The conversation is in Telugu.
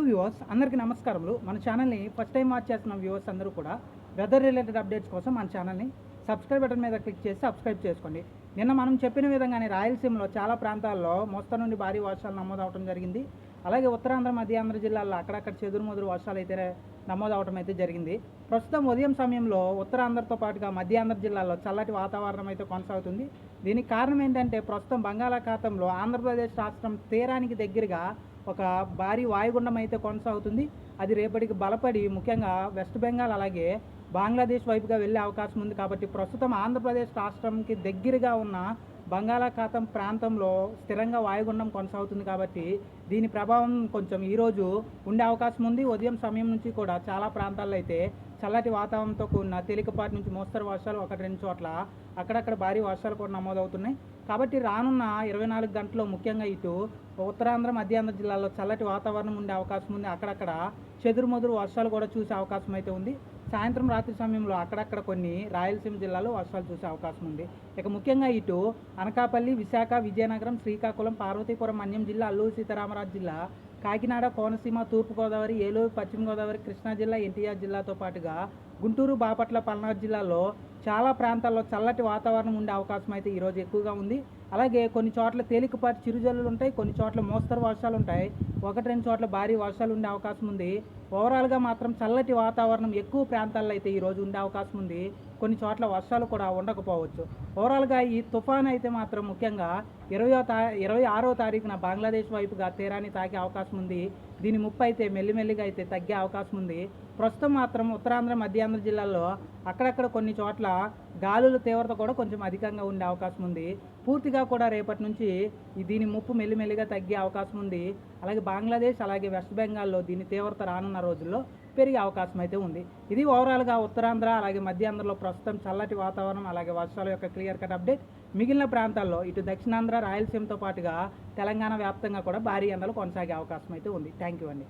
హలో వ్యూవర్స్ అందరికీ నమస్కారములు. మన ఛానల్ని ఫస్ట్ టైం వాచ్ చేస్తున్న వ్యూవర్స్ అందరూ కూడా వెదర్ రిలేటెడ్ అప్డేట్స్ కోసం మన ఛానల్ని సబ్స్క్రైబ్ బటన్ మీద క్లిక్ చేసి సబ్స్క్రైబ్ చేసుకోండి. నిన్న మనం చెప్పిన విధంగానే రాయలసీమలో చాలా ప్రాంతాల్లో మోస్తరు నుండి భారీ వర్షాలు నమోదవడం జరిగింది. అలాగే ఉత్తరాంధ్ర మధ్యాంధ్ర జిల్లాల్లో అక్కడక్కడ చెదురుమదురు వర్షాలు అయితే నమోదవడం అయితే జరిగింది. ప్రస్తుతం ఉదయం సమయంలో ఉత్తరాంధ్రతో పాటుగా మధ్యాంధ్ర జిల్లాలో చల్లటి వాతావరణం అయితే కొనసాగుతుంది. దీనికి కారణం ఏంటంటే ప్రస్తుతం బంగాళాఖాతంలో ఆంధ్రప్రదేశ్ రాష్ట్రం తీరానికి దగ్గరగా ఒక భారీ వాయుగుండం అయితే కొనసాగుతుంది. అది రేపటికి బలపడి ముఖ్యంగా వెస్ట్ బెంగాల్ అలాగే బంగ్లాదేశ్ వైపుగా వెళ్ళే అవకాశం ఉంది కాబట్టి ప్రస్తుతం ఆంధ్రప్రదేశ్ రాష్ట్రంకి దగ్గరగా ఉన్న బంగాళాఖాతం ప్రాంతంలో స్థిరంగా వాయుగుండం కొనసాగుతుంది కాబట్టి దీని ప్రభావం కొంచెం ఈరోజు ఉండే అవకాశం ఉంది. ఉదయం సమయం నుంచి కూడా చాలా ప్రాంతాల్లో అయితే చల్లటి వాతావరణంతో కూడిన తేలికపాటి నుంచి మోస్తరు వర్షాలు ఒకటి రెండు చోట్ల అక్కడక్కడ భారీ వర్షాలు కూడా నమోదవుతున్నాయి. కాబట్టి రానున్న ఇరవై నాలుగు గంటల్లో ముఖ్యంగా ఇటు ఉత్తరాంధ్ర మధ్యాంధ్ర జిల్లాలో చల్లటి వాతావరణం ఉండే అవకాశం ఉంది. అక్కడక్కడ చెదురుమదురు వర్షాలు కూడా చూసే అవకాశం అయితే ఉంది. సాయంత్రం రాత్రి సమయంలో అక్కడక్కడ కొన్ని రాయలసీమ జిల్లాలో వర్షాలు చూసే అవకాశం ఉంది. ఇక ముఖ్యంగా ఇటు అనకాపల్లి విశాఖ విజయనగరం శ్రీకాకుళం పార్వతీపురం మన్యం జిల్లా అల్లూరు సీతారామరాజు జిల్లా కాకినాడ కోనసీమ తూర్పుగోదావరి ఏలూరు పశ్చిమ గోదావరి కృష్ణా జిల్లా ఎన్టీఆర్ జిల్లాతో పాటుగా గుంటూరు బాపట్ల పల్నాడు జిల్లాలో చాలా ప్రాంతాల్లో చల్లటి వాతావరణం ఉండే అవకాశం అయితే ఈరోజు ఎక్కువగా ఉంది. అలాగే కొన్ని చోట్ల తేలికపాటి చిరుజల్లులు ఉంటాయి కొన్ని చోట్ల మోస్తరు వర్షాలు ఉంటాయి. ఒకటి రెండు చోట్ల భారీ వర్షాలు ఉండే అవకాశం ఉంది. ఓవరాల్గా మాత్రం చల్లటి వాతావరణం ఎక్కువ ప్రాంతాల్లో అయితే ఈరోజు ఉండే అవకాశం ఉంది. కొన్ని చోట్ల వర్షాలు కూడా ఉండకపోవచ్చు. ఓవరాల్గా ఈ తుఫాన్ అయితే మాత్రం ముఖ్యంగా ఇరవయో తా ఇరవై ఆరో తారీఖున బంగ్లాదేశ్ వైపుగా తీరాన్ని తాకే అవకాశం ఉంది. దీని ముప్పు అయితే మెల్లిమెల్లిగా అయితే తగ్గే అవకాశం ఉంది. ప్రస్తుతం మాత్రం ఉత్తరాంధ్ర మధ్యాంధ్ర జిల్లాల్లో అక్కడక్కడ కొన్ని చోట్ల గాలుల తీవ్రత కూడా కొంచెం అధికంగా ఉండే అవకాశం ఉంది. పూర్తిగా కూడా రేపటి నుంచి దీని ముప్పు మెల్లిమెల్లిగా తగ్గే అవకాశం ఉంది. అలాగే బంగ్లాదేశ్ అలాగే వెస్ట్ బెంగాల్లో దీని తీవ్రత రానున్న రోజుల్లో పెరిగే అవకాశం అయితే ఉంది. ఇది ఓవరాల్గా ఉత్తరాంధ్ర అలాగే మధ్యాంధ్రలో ప్రస్తుతం చల్లటి వాతావరణం అలాగే వర్షాల యొక్క క్లియర్ కట్ అప్డేట్. మిగిలిన ప్రాంతాల్లో ఇటు దక్షిణాంధ్ర రాయలసీమతో పాటుగా తెలంగాణ వ్యాప్తంగా కూడా భారీ ఎండలు కొనసాగే అవకాశం అయితే ఉంది. థ్యాంక్ యూ అండి.